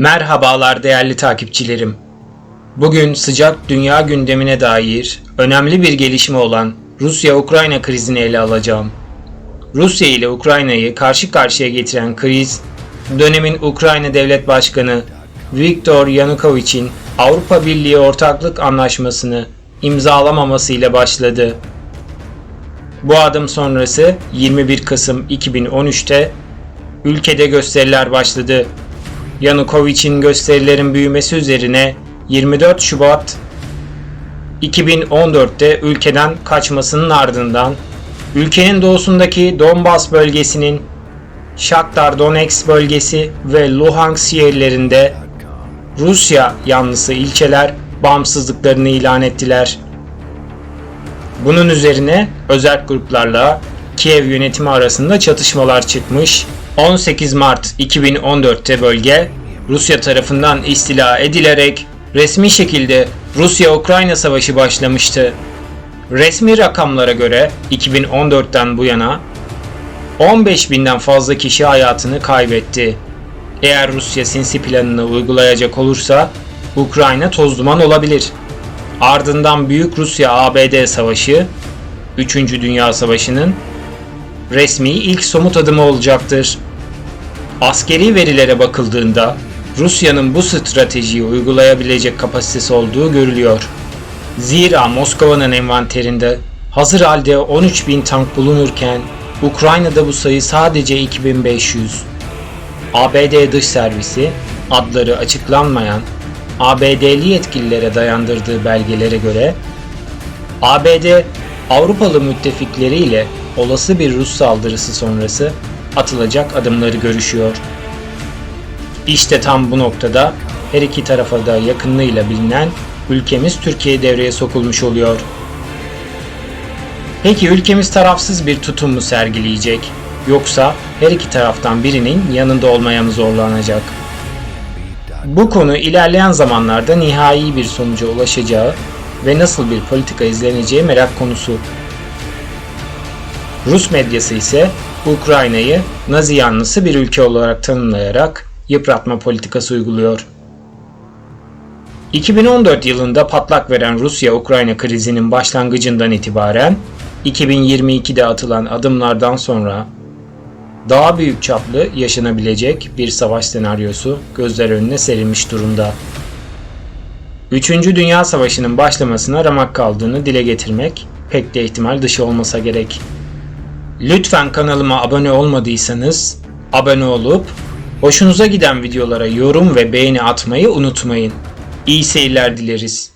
Merhabalar değerli takipçilerim. Bugün sıcak dünya gündemine dair önemli bir gelişme olan Rusya-Ukrayna krizini ele alacağım. Rusya ile Ukrayna'yı karşı karşıya getiren kriz, dönemin Ukrayna Devlet Başkanı Viktor Yanukovych'in Avrupa Birliği Ortaklık Anlaşması'nı imzalamamasıyla başladı. Bu adım sonrası 21 Kasım 2013'te ülkede gösteriler başladı. Yanukovic'in gösterilerin büyümesi üzerine 24 Şubat 2014'te ülkeden kaçmasının ardından ülkenin doğusundaki Donbas bölgesinin Shakhtar Donetsk bölgesi ve Luhansk şehirlerinde Rusya yanlısı ilçeler bağımsızlıklarını ilan ettiler. Bunun üzerine özel gruplarla Kiev yönetimi arasında çatışmalar çıkmış. 18 Mart 2014'te bölge Rusya tarafından istila edilerek resmi şekilde Rusya-Ukrayna savaşı başlamıştı. Resmi rakamlara göre 2014'ten bu yana 15 binden fazla kişi hayatını kaybetti. Eğer Rusya sinsi planını uygulayacak olursa Ukrayna toz duman olabilir. Ardından Büyük Rusya-ABD Savaşı, 3. Dünya Savaşı'nın resmi ilk somut adımı olacaktır. Askeri verilere bakıldığında Rusya'nın bu stratejiyi uygulayabilecek kapasitesi olduğu görülüyor. Zira Moskova'nın envanterinde hazır halde 13.000 tank bulunurken Ukrayna'da bu sayı sadece 2500. ABD Dış Servisi adları açıklanmayan ABD'li yetkililere dayandırdığı belgelere göre ABD Avrupalı müttefikleriyle olası bir Rus saldırısı sonrası atılacak adımları görüşüyor. İşte tam bu noktada her iki tarafa da yakınlığıyla bilinen ülkemiz Türkiye devreye sokulmuş oluyor. Peki ülkemiz tarafsız bir tutum mu sergileyecek yoksa her iki taraftan birinin yanında olmaya mı zorlanacak? Bu konu ilerleyen zamanlarda nihai bir sonuca ulaşacağı ve nasıl bir politika izleneceği merak konusu. Rus medyası ise Ukrayna'yı Nazi yanlısı bir ülke olarak tanımlayarak yıpratma politikası uyguluyor. 2014 yılında patlak veren Rusya-Ukrayna krizinin başlangıcından itibaren 2022'de atılan adımlardan sonra daha büyük çaplı yaşanabilecek bir savaş senaryosu gözler önüne serilmiş durumda. 3. Dünya Savaşı'nın başlamasına ramak kaldığını dile getirmek pek de ihtimal dışı olmasa gerek. Lütfen kanalıma abone olmadıysanız abone olup hoşunuza giden videolara yorum ve beğeni atmayı unutmayın. İyi seyirler dileriz.